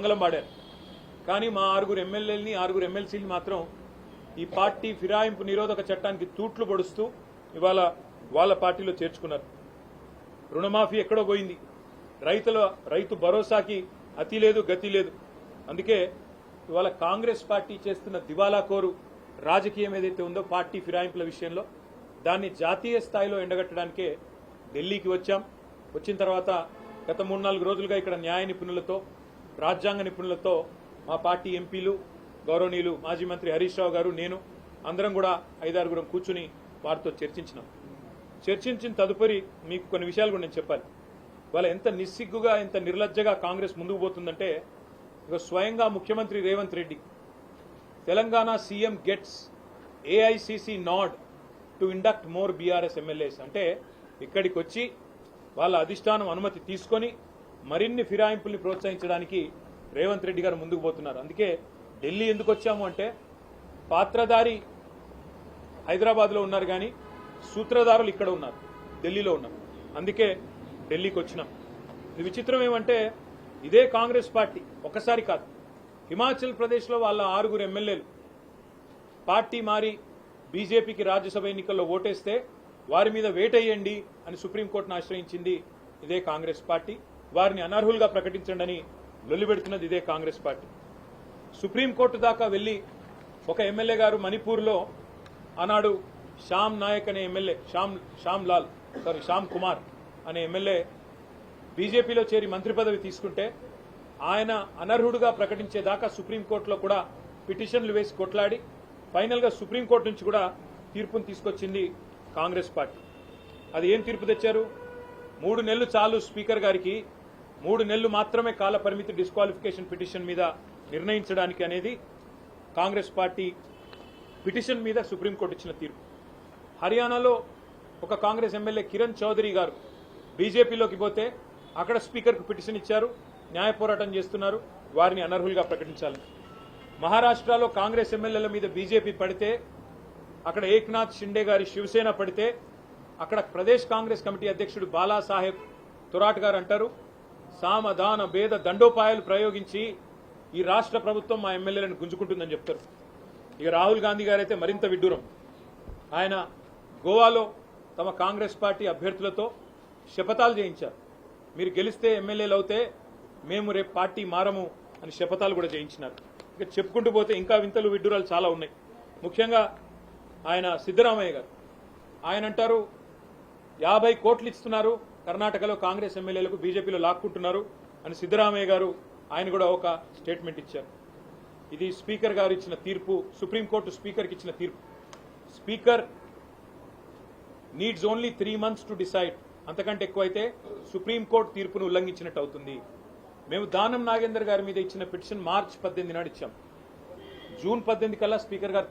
మంగళం పాడారు కానీ మా ఆరుగురు ఎమ్మెల్యేలని ఆరుగురు ఎమ్మెల్సీని మాత్రం ఈ పార్టీ ఫిరాయింపు నిరోధక చట్టానికి తూట్లు పొడుస్తూ ఇవాళ వాళ్ళ పార్టీలో చేర్చుకున్నారు. రుణమాఫీ ఎక్కడో పోయింది. రైతుల రైతు భరోసాకి అతి లేదు గతి లేదు. అందుకే ఇవాళ కాంగ్రెస్ పార్టీ చేస్తున్న దివాలా కోరు రాజకీయం ఏదైతే ఉందో పార్టీ ఫిరాయింపుల విషయంలో దాన్ని జాతీయ స్థాయిలో ఎండగట్టడానికే ఢిల్లీకి వచ్చాం. వచ్చిన తర్వాత గత మూడు నాలుగు రోజులుగా ఇక్కడ న్యాయ నిపుణులతో రాజ్యాంగ నిపుణులతో మా పార్టీ ఎంపీలు గౌరవనీయులు మాజీ మంత్రి హరీష్ రావు గారు నేను అందరం కూడా ఐదారుగురం కూర్చుని వారితో చర్చించినాం. చర్చించిన తదుపరి మీకు కొన్ని విషయాలు కూడా నేను చెప్పాలి. వాళ్ళ ఎంత నిస్సిగ్గుగా ఎంత నిర్లజ్జగా కాంగ్రెస్ ముందుకు పోతుందంటే ఇక స్వయంగా ముఖ్యమంత్రి Revanth Reddy Telangana CM gets AICC nod to induct more BRS MLAs అంటే ఇక్కడికి వచ్చి వాళ్ళ అధిష్టానం అనుమతి తీసుకొని మరిన్ని ఫిరాయింపుల్ని ప్రోత్సహించడానికి రేవంత్ రెడ్డి గారు ముందుకు పోతున్నారు. అందుకే ఢిల్లీ ఎందుకు వచ్చాము అంటే పాత్రధారి హైదరాబాద్లో ఉన్నారు కానీ సూత్రధారులు ఇక్కడ ఉన్నారు ఢిల్లీలో ఉన్నారు. అందుకే ఢిల్లీకి వచ్చినాం. ఇది విచిత్రం ఏమంటే ఇదే కాంగ్రెస్ పార్టీ ఒకసారి కాదు హిమాచల్ ప్రదేశ్లో వాళ్ళ ఆరుగురు ఎమ్మెల్యేలు పార్టీ మారి బీజేపీకి రాజ్యసభ ఎన్నికల్లో ఓటేస్తే వారి మీద వేటేయండి అని సుప్రీంకోర్టును ఆశ్రయించింది ఇదే కాంగ్రెస్ పార్టీ. వారిని అనర్హులుగా ప్రకటించండి అని ఇదే కాంగ్రెస్ పార్టీ. సుప్రీంకోర్టు దాకా వెళ్ళి ఒక ఎమ్మెల్యే గారు మణిపూర్లో ఆనాడు శ్యామ్ నాయక్ అనే ఎమ్మెల్యే శ్యామ్ శ్యామ్ లాల్ సారీ శ్యామ్ కుమార్ అనే ఎమ్మెల్యే బీజేపీలో చేరి మంత్రి పదవి తీసుకుంటే ఆయన అనర్హుడుగా ప్రకటించేదాకా సుప్రీంకోర్టులో కూడా పిటిషన్లు వేసి కొట్లాడి ఫైనల్గా సుప్రీంకోర్టు నుంచి కూడా తీర్పును తీసుకొచ్చింది కాంగ్రెస్ పార్టీ. అది ఏం తీర్పు తెచ్చారు? మూడు నెలలు చాలు స్పీకర్ గారికి మూడు నెలలు మాత్రమే కాల పరిమితి డిస్క్వాలిఫికేషన్ పిటిషన్ మీద నిర్ణయించడానికి అనేది కాంగ్రెస్ పార్టీ పిటిషన్ మీద సుప్రీంకోర్టు ఇచ్చిన తీర్పు. హర్యానాలో ఒక కాంగ్రెస్ ఎమ్మెల్యే కిరణ్ చౌదరి గారు బీజేపీలోకి పోతే అక్కడ స్పీకర్కు పిటిషన్ ఇచ్చారు న్యాయ పోరాటం చేస్తున్నారు వారిని అనర్హులుగా ప్రకటించాలని. మహారాష్ట్రలో కాంగ్రెస్ ఎమ్మెల్యేల మీద బీజేపీ పడితే అక్కడ ఏక్నాథ్ షిండే గారి శివసేన పడితే అక్కడ ప్రదేశ్ కాంగ్రెస్ కమిటీ అధ్యక్షుడు బాలాసాహెబ్ తురాట్ గారు అంటారు సామధాన భేద దండోపాయాలు ప్రయోగించి ఈ రాష్ట్ర ప్రభుత్వం మా ఎమ్మెల్యేలను గుంజుకుంటుందని చెప్తారు. ఇక రాహుల్ గాంధీ గారైతే మరింత విడ్డూరం. ఆయన గోవాలో తమ కాంగ్రెస్ పార్టీ అభ్యర్థులతో శపథాలు చేయించారు మీరు గెలిస్తే ఎమ్మెల్యేలు అవుతే మేము రేపు పార్టీ మారము అని శపథాలు కూడా చేయించినారు ఇక చెప్పుకుంటూ పోతే ఇంకా వింతలు విడ్డూరాలు చాలా ఉన్నాయి. ముఖ్యంగా ఆయన సిద్ధరామయ్య గారు. ఆయన అంటారు యాభై కోట్లు ఇస్తున్నారు కర్ణాటకలో కాంగ్రెస్ ఎమ్మెల్యేలకు బీజేపీలో లాక్కుంటున్నారు అని సిద్ధరామయ్య గారు ఆయన కూడా ఒక స్టేట్మెంట్ ఇచ్చారు. ఇది స్పీకర్ గారు ఇచ్చిన తీర్పు సుప్రీంకోర్టు స్పీకర్కి ఇచ్చిన తీర్పు. Speaker needs only three months to decide. అంతకంటే ఎక్కువైతే సుప్రీంకోర్టు తీర్పును ఉల్లంఘించినట్టు అవుతుంది. మేము దానం నాగేందర్ గారి మీద ఇచ్చిన పిటిషన్ మార్చి పద్దెనిమిది నాడు ఇచ్చాం. జూన్ పద్దెనిమిది కల్లా స్పీకర్ గారు